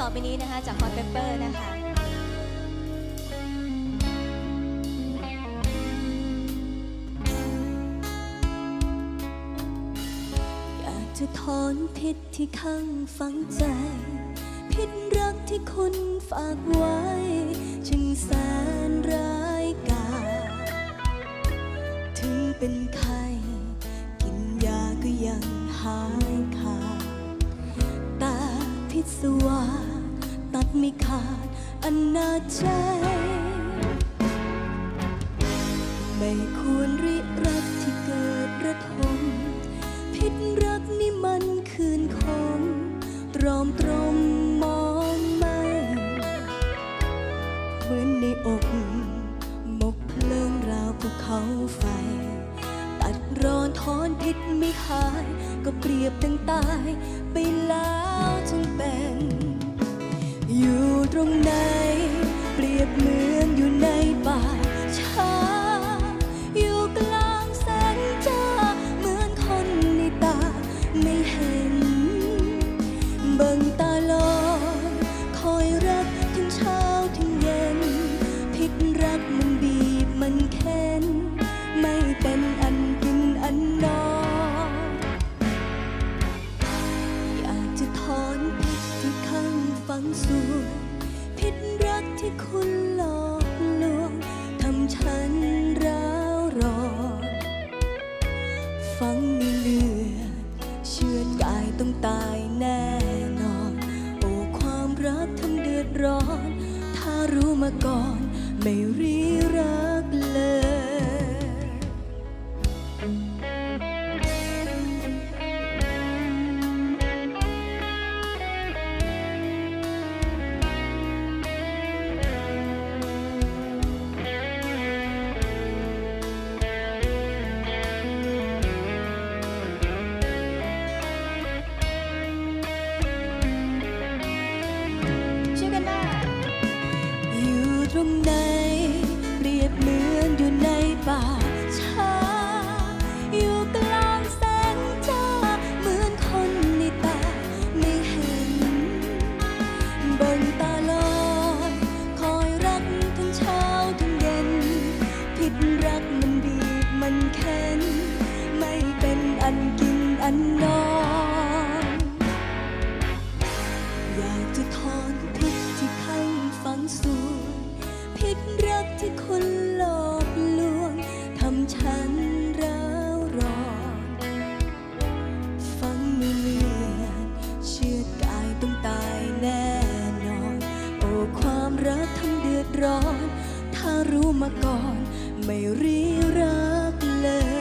ต่อไปนี้นะคะ จากคอนเปเปอร์นะคะอยากจะถอนพิษที่ข้างฝังใจ พิษรักที่คุณฝากไว้ จึงแสนร้าย พิษสวาตัดไม่ขาดอนนาใจ ไม่ควรริรักที่เกิดระทมพิษรักนี่มันคืนคมตรอมตรมมองไม่เหมือนในอกมกเพลิงราวภูเขาไฟ ตัดร้อนถอนพิษไม่หาย ก็เปรียบตั้งตายไปแล้ว เป็น อยู่ตรงไหน ที่คุณหลอกลวงทำฉันร้าวรอนฟังในเลือดเชื่อดกายต้องตายแน่นอน โอ้ความรักทำเดือดร้อน ถ้ารู้มาก่อน ไม่รีรักเลย ตรงไหนเปรียบเหมือนอยู่ในป่าช้า อยู่กลางแสงจ้า เหมือนคนในตาไม่เห็นบิ่งตาลอยคอยรักทั้งเช้าทั้งเย็น ผิดรักมันบีบมันเค้น ไม่เป็นอันกินอันนอน อยากจะถอนพิษที่ข้างฝังส่ วนพิษรักที่คนหลอกลวงทำฉันร้าวร้อนฟังไม่เลือนเชื่อดกายต้องตายแน่นอน โอ้ความรักทำเดือดร้อน ถ้ารู้มาก่อน ไม่รีรักเลย